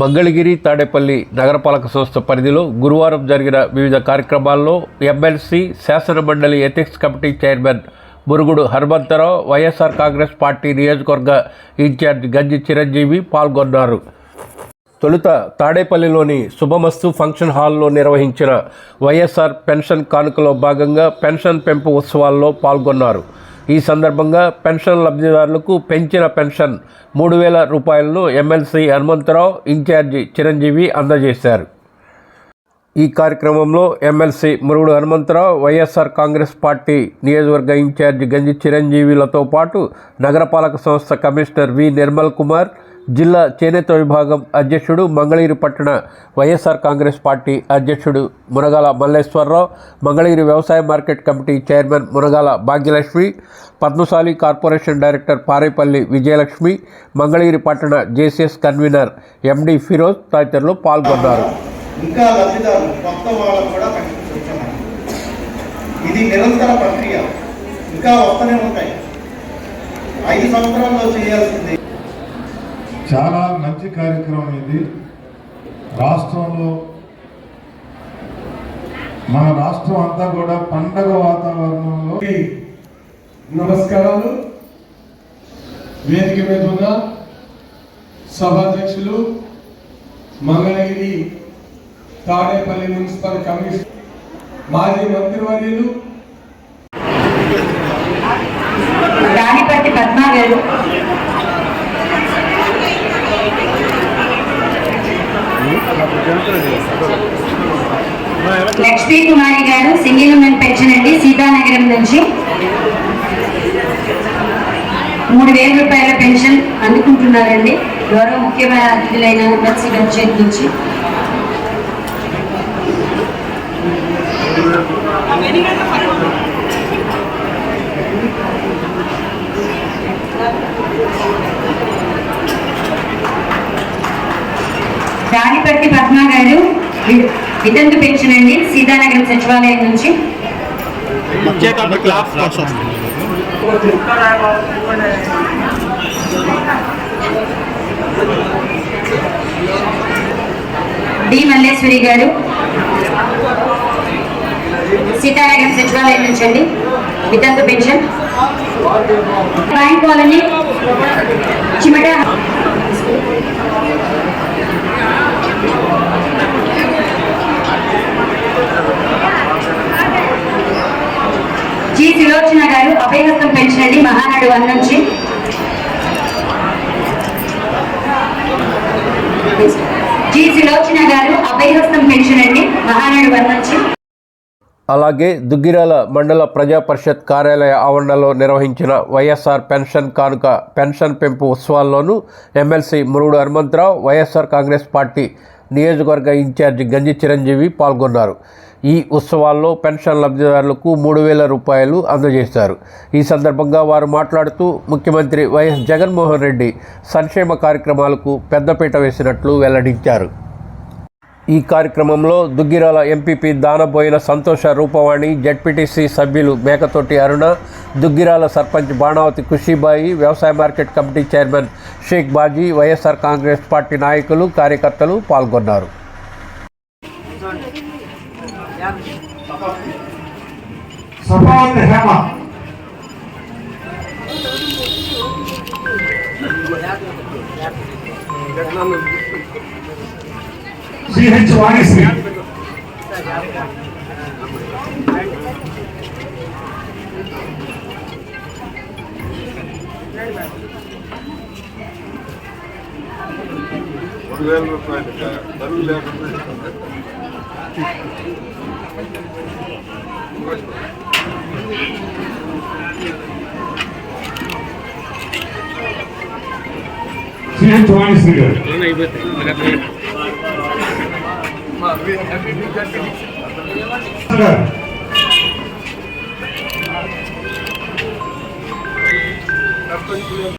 మంగళగిరి తాడేపల్లి నగరపాలక సంస్థ పరిధిలో గురువారం జరిగిన వివిధ కార్యక్రమాల్లో ఎమ్మెల్సీ శాసనమండలి ethics committee chairman Murugudu Hanumantharao YSR Congress party నియోజకవర్గ ఇన్ఛార్జ్ గంజి చిరంజీవి పాల్గొన్నారు. తొలుత తాడేపల్లిలోని శుభమస్తు ఫంక్షన్ హాల్లో నిర్వహించిన వైఎస్ఆర్ పెన్షన్ కానుకలో భాగంగా పెన్షన్ పెంపు ఉత్సవాల్లో పాల్గొన్నారు. ఈ సందర్భంగా పెన్షన్ లబ్ధిదారులకు పెంచిన పెన్షన్ మూడు వేల రూపాయలను ఎమ్మెల్సీ హనుమంతరావు ఇన్ఛార్జి చిరంజీవి అందజేశారు. ఈ కార్యక్రమంలో MLC Murugudu Hanumantharao YSR Congress party నియోజకవర్గ ఇన్ఛార్జి గంజి చిరంజీవిలతో పాటు నగరపాలక సంస్థ కమిషనర్ వి నిర్మల్ కుమార్ జిల్లా చేనేత విభాగం అధ్యక్షుడు మంగళగిరి పట్టణ వైఎస్ఆర్ కాంగ్రెస్ పార్టీ అధ్యక్షుడు మునగాల మల్లేశ్వరరావు మంగళగిరి వ్యవసాయ market committee chairman Munagala Bhagyalakshmi Padmasali corporation director Parepalli Vijayalakshmi Mangalagiri పట్టణ జేసీఎస్ కన్వీనర్ ఎండి ఫిరోజ్ తదితరులు పాల్గొన్నారు. ఇంకా కొత్త వాళ్ళకు కూడా ఇది నిరంతర ప్రక్రియ. ఇంకా వస్తూనే ఉంటాయి. ఐదు సంవత్సరాల్లో చేయాల్సింది చాలా మంచి కార్యక్రమం ఇది. రాష్ట్రంలో మన రాష్ట్రం అంతా కూడా పండగ వాతావరణంలో నమస్కారాలు. వేదిక మీద ఉన్న సభాధ్యక్షులు మంగళగిరి తాడేపల్లి మున్సిపల్ కమిషన్ మాజీ మంత్రివర్యులు. శక్తి కుమారి గారు సింగిల్ ఉమెన్ పెన్షన్ అండి సీతానగరం నుంచి. మూడు వేల రూపాయల పెన్షన్ అందుకుంటున్నారండి. గౌరవ ముఖ్యమైన అతిథులైన ఎమ్మెల్సీ గారి చేతి నుంచి. రాణిపట్టి పద్మ గారు వితంతు పెన్షన్ అండి సీతానగరం సచివాలయం నుంచి. డి మల్లేశ్వరి గారు. సీతానగరం సచివాలయం నుంచి అండి. వితంతు pension. Colony Chimata G Sulochana గారు అభయహస్తం మహానాడు వన్ నుంచి. జి సులోచన గారు అభయహస్తం పెన్షన్ అండి మహానాడు వన్ నుంచి. అలాగే దుగ్గిరాల మండల ప్రజా పరిషత్ కార్యాలయ ఆవరణలో నిర్వహించిన వైఎస్ఆర్ పెన్షన్ కానుక పెన్షన్ పెంపు ఉత్సవాల్లోనూ MLC Murugudu Hanumantharao YSR Congress party నియోజకవర్గ ఇన్ఛార్జి గంజి చిరంజీవి పాల్గొన్నారు. ఈ ఉత్సవాల్లో పెన్షన్ లబ్ధిదారులకు మూడు వేల రూపాయలు అందజేశారు. ఈ సందర్భంగా వారు మాట్లాడుతూ ముఖ్యమంత్రి వైఎస్ జగన్మోహన్ రెడ్డి సంక్షేమ కార్యక్రమాలకు పెద్దపీట వేసినట్లు వెల్లడించారు. ఈ కార్యక్రమంలో దుగ్గిరాల ఎంపీపీ దానబోయిన సంతోష రూపవాణి జడ్పీటీసీ సభ్యులు మేకతోటి అరుణ దుగ్గిరాల సర్పంచ్ బాణావతి ఖుషీబాయి వ్యవసాయ market committee chairman Sheikh Baji YSR Congress party నాయకులు కార్యకర్తలు పాల్గొన్నారు. సభావతి హేమ సిహెచ్ వాణిశ్రీ మూడు వేల రూపాయలు తల్లి లేకుండా సిహెచ్ వాణిశ్రీ గారు గారు